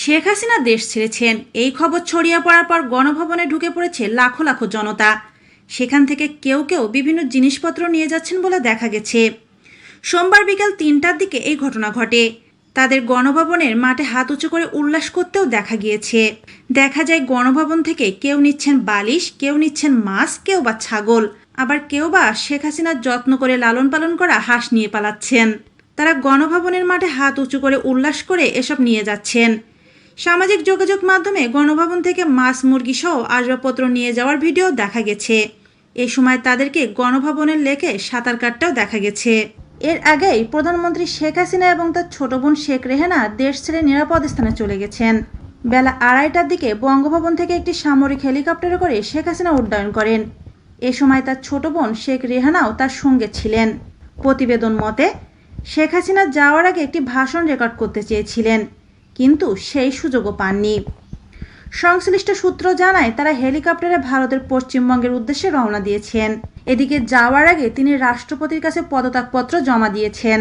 শেখ হাসিনা দেশ ছেড়েছেন। এই খবর ছড়িয়ে পড়ার পর গণভবনে ঢুকে পড়েছে লাখো লাখো জনতা। সেখান থেকে কেউ কেউ বিভিন্ন জিনিসপত্র নিয়ে যাচ্ছেন বলে দেখা গেছে। সোমবার বিকাল তিনটার দিকে এই ঘটনা ঘটে। তাদের গণভবনের মাঠে হাত উঁচু করে উল্লাস করতেও দেখা গিয়েছে। দেখা যায় গণভবন থেকে কেউ নিচ্ছেন বালিশ, কেউ নিচ্ছেন মাছ কেউ বা ছাগল। আবার কেউ বা শেখ হাসিনার যত্ন করে লালন পালন করা হাঁস নিয়ে পালাচ্ছেন। তারা গণভবনের মাঠে হাত উঁচু করে উল্লাস করে এসব নিয়ে যাচ্ছেন। সামাজিক যোগাযোগ মাধ্যমে গণভবন থেকে মাছ, মুরগি সহ আসবাবপত্র নিয়ে যাওয়ার ভিডিও দেখা গেছে। এ সময় তাদেরকে গণভবনের লেকে সাঁতার কাটতেও দেখা গেছে। এর আগেই প্রধানমন্ত্রী শেখ হাসিনা এবং তার ছোট বোন শেখ রেহানা দেশ ছেড়ে নিরাপদ স্থানে চলে গেছেন। বেলা আড়াইটার দিকে বঙ্গভবন থেকে একটি সামরিক হেলিকপ্টারে করে শেখ হাসিনা উড্ডয়ন করেন। এ সময় তার ছোট বোন শেখ রেহানাও তার সঙ্গে ছিলেন। প্রতিবেদন মতে, শেখ হাসিনা যাওয়ার আগে একটি ভাষণ রেকর্ড করতে চেয়েছিলেন। কিন্তু সেই সুযোগও পাননি। সংশ্লিষ্ট সূত্র জানায়, তারা হেলিকপ্টারে ভারতের পশ্চিমবঙ্গের উদ্দেশ্যে রওনা দিয়েছেন। এদিকে যাওয়ার আগে তিনি রাষ্ট্রপতির কাছে পদত্যাগপত্র জমা দিয়েছেন।